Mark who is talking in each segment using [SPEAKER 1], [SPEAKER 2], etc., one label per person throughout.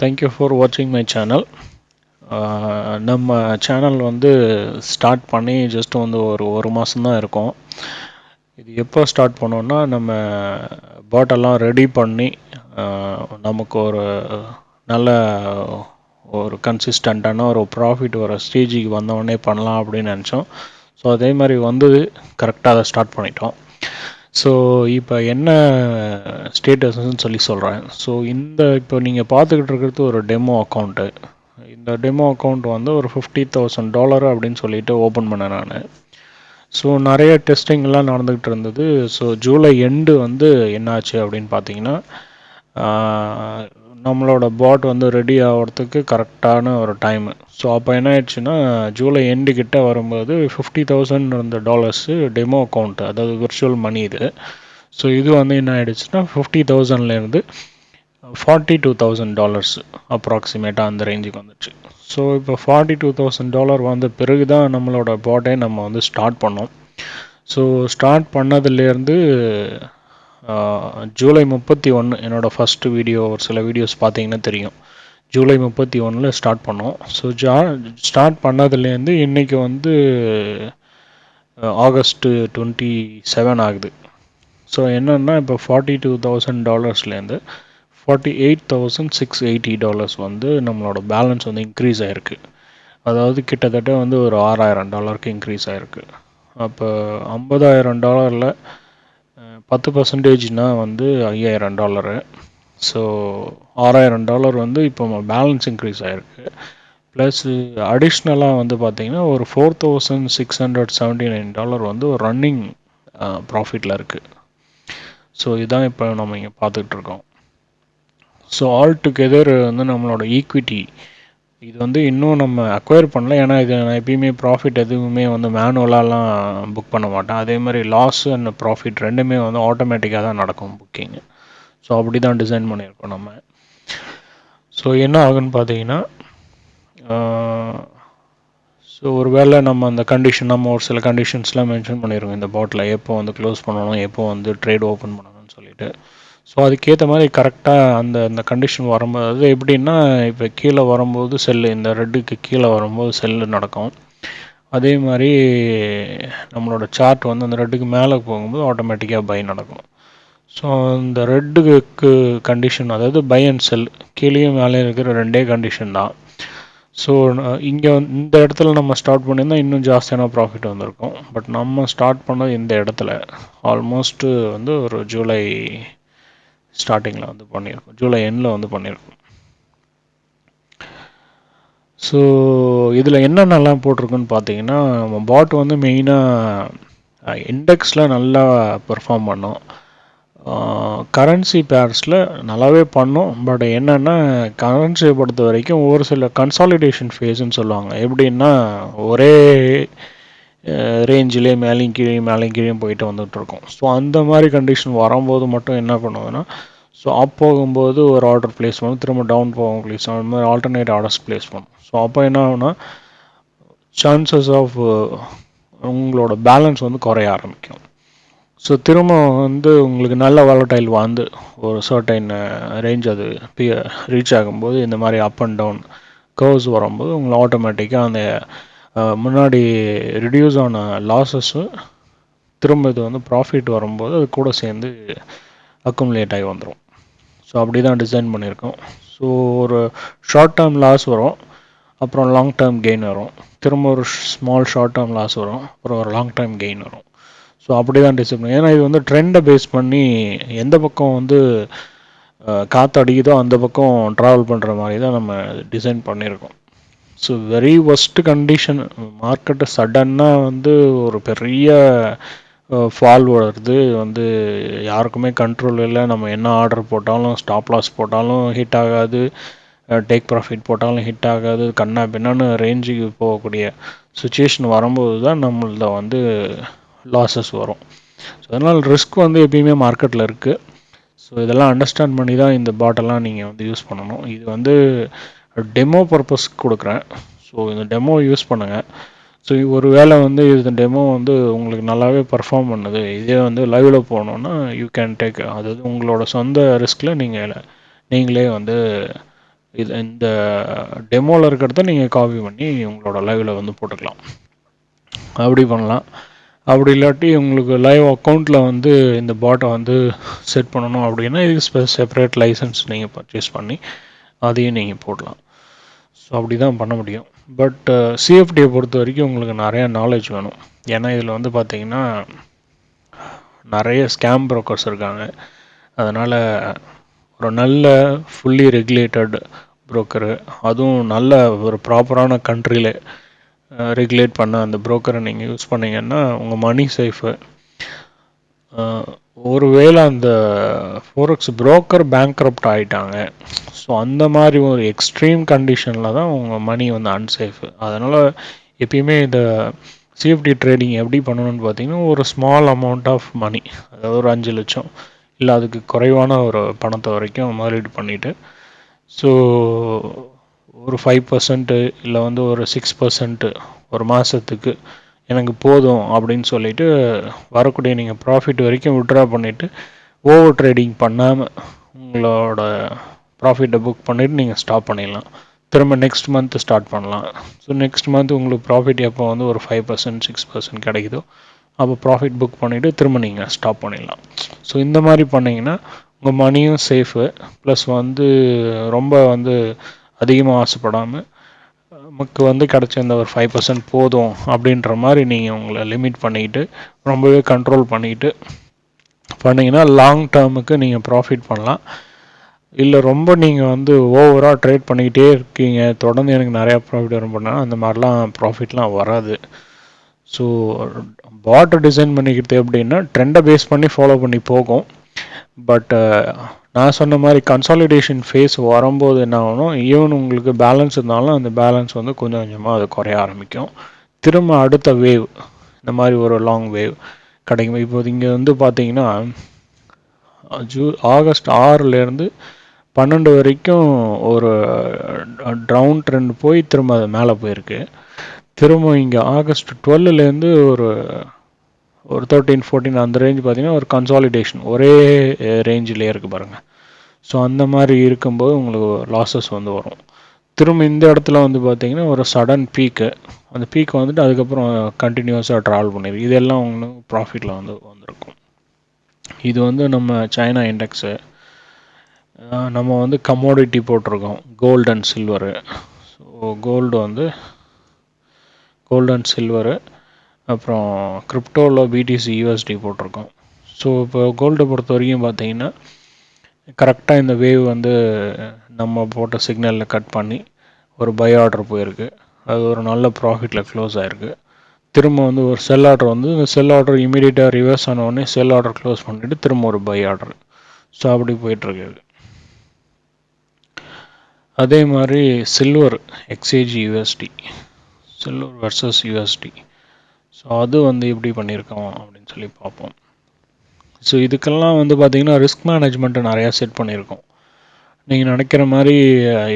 [SPEAKER 1] Thank you for வாட்சிங் my channel நம்ம channel வந்து ஸ்டார்ட் பண்ணி ஜஸ்ட் வந்து ஒரு ஒரு மாதம்தான் இருக்கும். இது எப்போ ஸ்டார்ட் பண்ணோன்னா நம்ம பாட்டெல்லாம் ரெடி பண்ணி நமக்கு ஒரு நல்ல ஒரு கன்சிஸ்டண்ட்டான ஒரு ப்ராஃபிட் வர ஸ்டேஜுக்கு வந்தவொடனே பண்ணலாம் அப்படின்னு நினச்சோம். ஸோ அதே மாதிரி வந்தது கரெக்டாக அதை ஸ்டார்ட் பண்ணிட்டோம். ஸோ இப்போ என்ன ஸ்டேட்டஸ்ன்னு சொல்லி சொல்கிறேன் ஸோ இந்த இப்போ நீங்கள் பார்த்துக்கிட்டு இருக்கிறது ஒரு டெமோ அக்கௌண்ட்டு இந்த டெமோ அக்கௌண்ட் வந்து ஒரு ஃபிஃப்டி தௌசண்ட் டாலர் அப்படின்னு சொல்லிட்டு ஓப்பன் பண்ணேன் நான். ஸோ நிறைய டெஸ்டிங்லாம் நடந்துக்கிட்டு இருந்தது. ஸோ ஜூலை எண்டு வந்து என்னாச்சு அப்படின்னு பார்த்தீங்கன்னா நம்மளோட பாட் வந்து ரெடி ஆகிறதுக்கு கரெக்டான ஒரு டைமு ஸோ அப்போ என்ன ஆயிடுச்சுன்னா ஜூலை எண்டு கிட்ட வரும்போது ஃபிஃப்டி தௌசண்ட் இருந்த டாலர்ஸு டெமோ அக்கௌண்ட் அதாவது விர்ச்சுவல் மணி இது. ஸோ இது வந்து என்ன ஆயிடுச்சுன்னா ஃபிஃப்டி தௌசண்ட்லேருந்து ஃபார்ட்டி டூ தௌசண்ட் டாலர்ஸ் அப்ராக்சிமேட்டாக அந்த ரேஞ்சுக்கு வந்துச்சு. ஸோ இப்போ ஃபார்ட்டி டூ தௌசண்ட் டாலர் வந்த பிறகு தான் நம்மளோட பாட்டை நம்ம வந்து ஸ்டார்ட் பண்ணோம். ஸோ ஸ்டார்ட் பண்ணதுலேருந்து ஜூலை முப்பத்தி ஒன்று என்னோடய ஃபஸ்ட்டு வீடியோ ஒரு சில வீடியோஸ் பார்த்தீங்கன்னா தெரியும். ஜூலை முப்பத்தி ஒன்றில் ஸ்டார்ட் பண்ணோம். ஸோ ஜா ஸ்டார்ட் பண்ணதுலேருந்து இன்றைக்கி வந்து ஆகஸ்ட்டு டுவெண்ட்டி செவன் ஆகுது. ஸோ என்னென்னா இப்போ forty two thousand டாலர்ஸ்லேருந்து forty eight thousand six eighty dollars வந்து நம்மளோட பேலன்ஸ் வந்து இன்க்ரீஸ் ஆகிருக்கு அதாவது கிட்டத்தட்ட வந்து ஒரு ஆறாயிரம் டாலருக்கு இன்க்ரீஸ் ஆகிருக்கு அப்போ ஐம்பதாயிரம் டாலரில் பத்து பர்சன்டேஜ்னால் வந்து ஐயாயிரம் டாலரு ஸோ ஆறாயிரம் டாலர் வந்து இப்போ பேலன்ஸ் இன்க்ரீஸ் ஆகிருக்கு ப்ளஸ் அடிஷ்னலாக வந்து பார்த்திங்கன்னா ஒரு four thousand six hundred seventy nine dollar வந்து ஒரு ரன்னிங் ப்ராஃபிட்டில் இருக்குது ஸோ இதுதான் இப்போ நம்ம இங்கே பார்த்துக்கிட்டு இருக்கோம். ஸோ ஆல் டுகெதர் வந்து நம்மளோட ஈக்விட்டி இது வந்து இன்னும் நம்ம அக்வயர் பண்ணல. ஏன்னா இது நான் எப்பயுமே ப்ராஃபிட் எதுவுமே வந்து மேனுவலாலாம் புக் பண்ண மாட்டேன். அதே மாதிரி லாஸ் அண்ட் ப்ராஃபிட் ரெண்டுமே வந்து ஆட்டோமேட்டிக்காக தான் நடக்கும் புக்கிங்கு ஸோ அப்படி தான் டிசைன் பண்ணியிருக்கோம் நம்ம. ஸோ என்ன ஆகுன்னு பார்த்தீங்கன்னா ஸோ ஒருவேளை நம்ம அந்த கண்டிஷன் நம்ம ஒரு சில கண்டிஷன்ஸ்லாம் மென்ஷன் பண்ணியிருக்கோம் இந்த பாட்டில் எப்போ வந்து க்ளோஸ் பண்ணணும் எப்போ வந்து ட்ரேட் ஓப்பன் பண்ணணும்னு சொல்லிட்டு. ஸோ அதுக்கேற்ற மாதிரி கரெக்டாக அந்த அந்த கண்டிஷன் வரும்போது அது எப்படின்னா இப்போ கீழே வரும்போது செல்லு இந்த ரெட்டுக்கு கீழே வரும்போது செல்லு நடக்கும். அதே மாதிரி நம்மளோட சார்ட் வந்து அந்த ரெட்டுக்கு மேலே போகும்போது ஆட்டோமேட்டிக்காக பை நடக்கும். ஸோ இந்த ரெட்டுக்கு கண்டிஷன் அதாவது பை அண்ட் செல் கீழேயும் மேலேயும் இருக்கிற ரெண்டே கண்டிஷன் தான். ஸோ இங்கே இந்த இடத்துல நம்ம ஸ்டார்ட் பண்ணியிருந்தால் இன்னும் ஜாஸ்தியான ப்ராஃபிட் வந்திருக்கும். பட் நம்ம ஸ்டார்ட் பண்ணது இந்த இடத்துல. ஆல்மோஸ்ட்டு வந்து ஒரு ஜூலை ஸ்டார்டிங்கில் வந்து பண்ணியிருக்கோம். ஜூலை எண்டில் வந்து பண்ணியிருக்கோம். ஸோ இதில் என்னென்னலாம் போட்டிருக்குன்னு பார்த்தீங்கன்னா நம்ம பாட் வந்து மெயினாக இண்டெக்ஸில் நல்லா பெர்ஃபார்ம் பண்ணோம். கரன்சி பேர்ஸில் நல்லாவே பண்ணோம். பட் என்னென்னா கரன்சியை பொறுத்த வரைக்கும் ஒரு சில கன்சாலிடேஷன் ஃபேஸ்ன்னு சொல்லுவாங்க. எப்படின்னா ஒரே ரேஞ்சிலே மேலேயும் கீழே மேலேயும் கீழே போயிட்டு வந்துட்டு இருக்கோம் ஸோ அந்த மாதிரி கண்டிஷன் வரும்போது மட்டும் என்ன பண்ணுவோன்னா ஸோ அப் போகும்போது ஒரு ஆர்டர் ப்ளேஸ் பண்ணும் திரும்ப டவுன் போகும் ப்ளேஸ் அந்த மாதிரி ஆல்டர்னேட் ஆர்டர்ஸ் ப்ளேஸ் பண்ணும் ஸோ அப்போ என்ன ஆகுனா சான்சஸ் ஆஃப் உங்களோட பேலன்ஸ் வந்து குறைய ஆரம்பிக்கும். ஸோ திரும்ப வந்து உங்களுக்கு நல்ல வாலடைல் வந்து ஒரு சர்டைன் ரேஞ்ச் அது ரீச் ஆகும்போது இந்த மாதிரி அப் அண்ட் டவுன் கர்வ்ஸ் வரும்போது உங்களை ஆட்டோமேட்டிக்காக அந்த முன்னாடி ரிடியூஸ் ஆன லாஸஸ்ஸு திரும்ப இது வந்து ப்ராஃபிட் வரும்போது அது கூட சேர்ந்து அக்குமுலேட் ஆகி வந்துடும் ஸோ அப்படி தான் டிசைன் பண்ணியிருக்கோம். ஸோ ஒரு ஷார்ட் டேர்ம் லாஸ் வரும் அப்புறம் லாங் டேர்ம் கெயின் வரும். திரும்ப ஒரு ஸ்மால் ஷார்ட் டேர்ம் லாஸ் வரும் அப்புறம் ஒரு லாங் டேர்ம் கெயின் வரும். ஸோ அப்படி தான் டிசைன் பண்ணி ஏன்னா இது வந்து ட்ரெண்டை பேஸ் பண்ணி எந்த பக்கம் வந்து காற்று அடிக்குதோ அந்த பக்கம் ட்ராவல் பண்ணுற மாதிரி தான் நம்ம டிசைன் பண்ணியிருக்கோம். So very worst condition market சடன்னாக வந்து ஒரு பெரிய ஃபால் வருது. வந்து யாருக்குமே கண்ட்ரோல் இல்லை. நம்ம என்ன ஆர்டர் போட்டாலும் ஸ்டாப் லாஸ் போட்டாலும் ஹிட் ஆகாது. டேக் ப்ராஃபிட் போட்டாலும் ஹிட் ஆகாது. கண்ணா பின்னான்னு ரேஞ்சுக்கு போகக்கூடிய சுச்சுவேஷன் வரும்போது தான் நம்மள வந்து லாஸஸ் வரும். ஸோ அதனால் ரிஸ்க் வந்து எப்பயுமே மார்க்கெட்டில் இருக்குது ஸோ இதெல்லாம் அண்டர்ஸ்டாண்ட் பண்ணி தான் இந்த பாட்டெல்லாம் நீங்கள் வந்து யூஸ் பண்ணணும். இது வந்து டெமோ பர்பஸ்க்கு கொடுக்குறேன். ஸோ இந்த டெமோ யூஸ் பண்ணுங்கள் ஸோ ஒரு வேளை வந்து இந்த டெமோ வந்து உங்களுக்கு நல்லாவே பர்ஃபார்ம் பண்ணுது. இதே வந்து லைவில் போகணுன்னா யூ கேன் டேக் அதாவது உங்களோட சொந்த ரிஸ்கில் நீங்கள் நீங்களே வந்து இது இந்த டெமோவில் இருக்கிறத நீங்கள் காப்பி பண்ணி உங்களோட லைவில் வந்து போட்டுக்கலாம். அப்படி பண்ணலாம். அப்படி இல்லாட்டி உங்களுக்கு லைவ் அக்கௌண்ட்டில் வந்து இந்த பாட்டை வந்து செட் பண்ணணும் அப்படின்னா இதுக்கு செப்பரேட் லைசன்ஸ் நீங்கள் பர்ச்சேஸ் பண்ணி அதையும் நீங்கள் போடலாம். ஸோ அப்படி தான் பண்ண முடியும். பட் சிஎஃப்டியை uh, பொறுத்த வரைக்கும் உங்களுக்கு நிறையா நாலேஜ் வேணும். ஏன்னா இதில் வந்து பார்த்தீங்கன்னா நிறைய ஸ்கேம் ப்ரோக்கர்ஸ் இருக்காங்க. அதனால் ஒரு நல்ல ஃபுல்லி ரெகுலேட்டட் ப்ரோக்கரு அதுவும் நல்ல ஒரு ப்ராப்பரான கண்ட்ரியில் ரெகுலேட் பண்ண அந்த ப்ரோக்கரை நீங்கள் யூஸ் பண்ணிங்கன்னா உங்கள் மணி சேஃபு ஒருவேளை அந்த ஃபோரெக்ஸ் புரோக்கர் பேங்க்ரப்ட் ஆகிட்டாங்க ஸோ அந்த மாதிரி ஒரு எக்ஸ்ட்ரீம் கண்டிஷனில் தான் உங்கள் மணி வந்து அன்சேஃபு அதனால் எப்பயுமே இந்த சிஎஃப்டி ட்ரேடிங் எப்படி பண்ணணும்னு பார்த்தீங்கன்னா ஒரு ஸ்மால் அமௌண்ட் ஆஃப் மணி அதாவது ஒரு அஞ்சு லட்சம் இல்லை அதுக்கு குறைவான ஒரு பணத்தை வரைக்கும் முதலீடு பண்ணிவிட்டு ஸோ ஒரு ஃபைவ் பர்சன்ட்டு இல்லை வந்து ஒரு சிக்ஸ் பர்சன்ட்டு ஒரு மாதத்துக்கு எனக்கு போதும் அப்படின்னு சொல்லிட்டு வரக்கூடிய நீங்கள் ப்ராஃபிட் வரைக்கும் விட்ரா பண்ணிவிட்டு ஓவர் ட்ரேடிங் பண்ணாமல் உங்களோட ப்ராஃபிட்டை புக் பண்ணிவிட்டு நீங்கள் ஸ்டாப் பண்ணிடலாம். திரும்ப நெக்ஸ்ட் மந்த்து ஸ்டார்ட் பண்ணலாம். ஸோ நெக்ஸ்ட் மந்த் உங்களுக்கு ப்ராஃபிட் எப்போ வந்து ஒரு ஃபைவ் பர்சன்ட் சிக்ஸ் பர்சன்ட் கிடைக்குதோ அப்போ ப்ராஃபிட் புக் பண்ணிவிட்டு திரும்ப நீங்கள் ஸ்டாப் பண்ணிடலாம். ஸோ இந்த மாதிரி பண்ணிங்கன்னா உங்கள் மணியும் சேஃபு ப்ளஸ் வந்து ரொம்ப வந்து அதிகமாக ஆசைப்படாமல் நமக்கு வந்து கிடச்ச இந்த ஒரு ஃபைவ் பர்சன்ட் போதும் அப்படின்ற மாதிரி நீங்கள் உங்களை லிமிட் பண்ணிக்கிட்டு ரொம்பவே கண்ட்ரோல் பண்ணிக்கிட்டு பண்ணிங்கன்னா லாங் டேர்முக்கு நீங்கள் ப்ராஃபிட் பண்ணலாம். இல்லை ரொம்ப நீங்கள் வந்து ஓவராக ட்ரேட் பண்ணிக்கிட்டே இருக்கீங்க. தொடர்ந்து எனக்கு நிறையா ப்ராஃபிட் வரும் பண்ணால் அந்த மாதிரிலாம் ப்ராஃபிட்லாம் வராது. ஸோ பாட்டை டிசைன் பண்ணிக்கிறது எப்படின்னா ட்ரெண்டை பேஸ் பண்ணி ஃபாலோ பண்ணி போகும். பட் நான் சொன்ன மாதிரி கன்சாலிடேஷன் ஃபேஸ் வரும்போது என்ன ஆகணும்? ஈவன் உங்களுக்கு பேலன்ஸ் இருந்தாலும் அந்த பேலன்ஸ் வந்து கொஞ்சம் கொஞ்சமாக அது குறைய ஆரம்பிக்கும். திரும்ப அடுத்த வேவ் இந்த மாதிரி ஒரு லாங் வேவ் கிடைக்கும். இப்போ இங்கே வந்து பார்த்தீங்கன்னா ஜூ ஆகஸ்ட் ஆறுலேருந்து பன்னெண்டு வரைக்கும் ஒரு ட்ரவுன் ட்ரெண்ட் போய் திரும்ப அது மேலே போயிருக்கு. திரும்ப இங்கே ஆகஸ்ட் டுவெல்லுலேருந்து ஒரு ஒரு தேர்ட்டீன் ஃபோர்டீன் அந்த ரேஞ்ச் பார்த்தீங்கன்னா ஒரு கன்சாலிடேஷன் ஒரே ரேஞ்சிலே இருக்குது பாருங்கள் ஸோ அந்த மாதிரி இருக்கும்போது உங்களுக்கு லாஸஸ் வந்து வரும். திரும்ப இந்த இடத்துல வந்து பார்த்தீங்கன்னா ஒரு சடன் பீக்கு அந்த பீக் வந்துட்டு அதுக்கப்புறம் கண்டினியூஸாக ட்ராவல் பண்ணியிருக்கு இதெல்லாம் உங்களுக்கு ப்ராஃபிட்டில் வந்து வந்திருக்கும். இது வந்து நம்ம சைனா இண்டெக்ஸு நம்ம வந்து கமோடிட்டி போட்டிருக்கோம். Gold and silver so gold வந்து கோல்டு அண்ட் சில்வரு அப்புறம் கிரிப்டோவில் பிடிசி யூஎஸ்டி போட்டிருக்கோம். ஸோ இப்போ கோல்டை பொறுத்த வரைக்கும் பார்த்தீங்கன்னா கரெக்டாக இந்த வேவ் வந்து நம்ம போட்ட சிக்னலில் கட் பண்ணி ஒரு பை ஆர்டர் போயிருக்கு. அது ஒரு நல்ல ப்ராஃபிட்டில் க்ளோஸ் ஆகிருக்கு திரும்ப வந்து ஒரு செல் ஆர்டர் வந்து இந்த செல் ஆர்டர் இமீடியட்டாக ரிவர்ஸ் ஆனவுடனே செல் ஆர்டர் க்ளோஸ் பண்ணிவிட்டு திரும்ப ஒரு பை ஆர்டர் ஸோ அப்படி போயிட்டுருக்கு அதே மாதிரி silver exchange USD silver versus USD so அது வந்து எப்படி பண்ணியிருக்கோம் அப்படின்னு சொல்லி பார்ப்போம். ஸோ இதுக்கெல்லாம் வந்து பார்த்திங்கன்னா ரிஸ்க் மேனேஜ்மெண்ட்டு நிறையா செட் பண்ணியிருக்கோம். நீங்கள் நினைக்கிற மாதிரி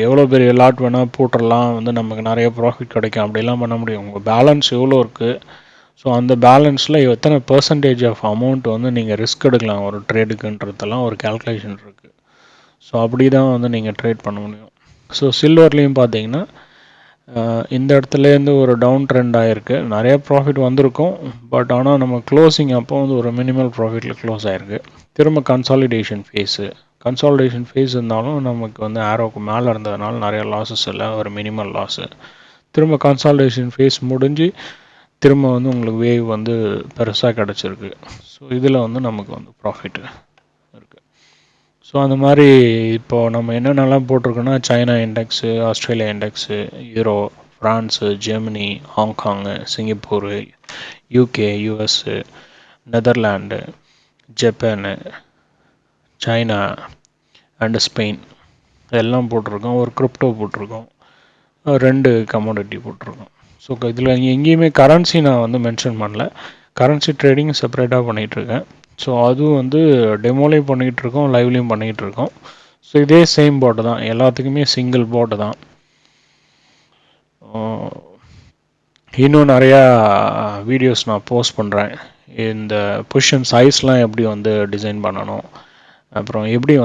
[SPEAKER 1] எவ்வளோ பெரிய லாட் வேணால் போட்டுடலாம். வந்து நமக்கு நிறைய ப்ராஃபிட் கிடைக்கும். அப்படிலாம் பண்ண முடியும். உங்கள் பேலன்ஸ் எவ்வளோ இருக்குது ஸோ அந்த பேலன்ஸில் எத்தனை பர்சன்டேஜ் ஆஃப் அமௌண்ட் வந்து நீங்கள் ரிஸ்க் எடுக்கலாம்? ஒரு ட்ரேடுக்குன்றதெல்லாம் ஒரு கேல்குலேஷன் இருக்குது ஸோ அப்படி தான் வந்து நீங்கள் ட்ரேட் பண்ண முடியும். ஸோ சில்வர்லேயும் பார்த்தீங்கன்னா இந்த இடத்துலேருந்து ஒரு டவுன் ட்ரெண்ட் ஆகிருக்கு நிறைய ப்ராஃபிட் வந்திருக்கும். பட் ஆனால் நம்ம க்ளோசிங் அப்போ வந்து ஒரு மினிமல் ப்ராஃபிட்டில் க்ளோஸ் ஆகிருக்கு திரும்ப கன்சாலிடேஷன் ஃபேஸு கன்சாலிடேஷன் ஃபேஸ் இருந்தாலும் நமக்கு வந்து ஆரோக்கு மேலே இருந்ததுனால நிறைய லாஸஸ் இல்லை. ஒரு மினிமல் லாஸு திரும்ப கன்சாலிடேஷன் ஃபேஸ் முடிஞ்சு திரும்ப வந்து உங்களுக்கு வேவ் வந்து பெருசாக கிடச்சிருக்கு. ஸோ இதில் வந்து நமக்கு வந்து ப்ராஃபிட்டு ஸோ அந்த மாதிரி இப்போது நம்ம என்னென்னலாம் போட்டிருக்கோன்னா China index Australia index euro France Germany Hong Kong Singapore UK US Netherland Japan China and Spain எல்லாம் போட்டிருக்கோம். ஒரு கிரிப்டோ போட்டிருக்கோம். ரெண்டு கமோடிட்டி போட்டிருக்கோம். ஸோ இதில் எங்கேயுமே கரன்சி நான் வந்து மென்ஷன் பண்ணல. கரன்சி ட்ரேடிங் செப்பரேட்டாக பண்ணிகிட்ருக்கேன் ஸோ அதுவும் வந்து டெமோலையும் பண்ணிக்கிட்டு இருக்கோம் லைவ்லையும் பண்ணிக்கிட்டு இருக்கோம் ஸோ இதே சேம் போட்டு தான். எல்லாத்துக்குமே சிங்கிள் போட்டு தான். இன்னும் நிறையா வீடியோஸ் நான் போஸ்ட் பண்ணுறேன் இந்த பொஷன் சைஸ்லாம் எப்படி வந்து டிசைன் பண்ணணும்? அப்புறம் எப்படி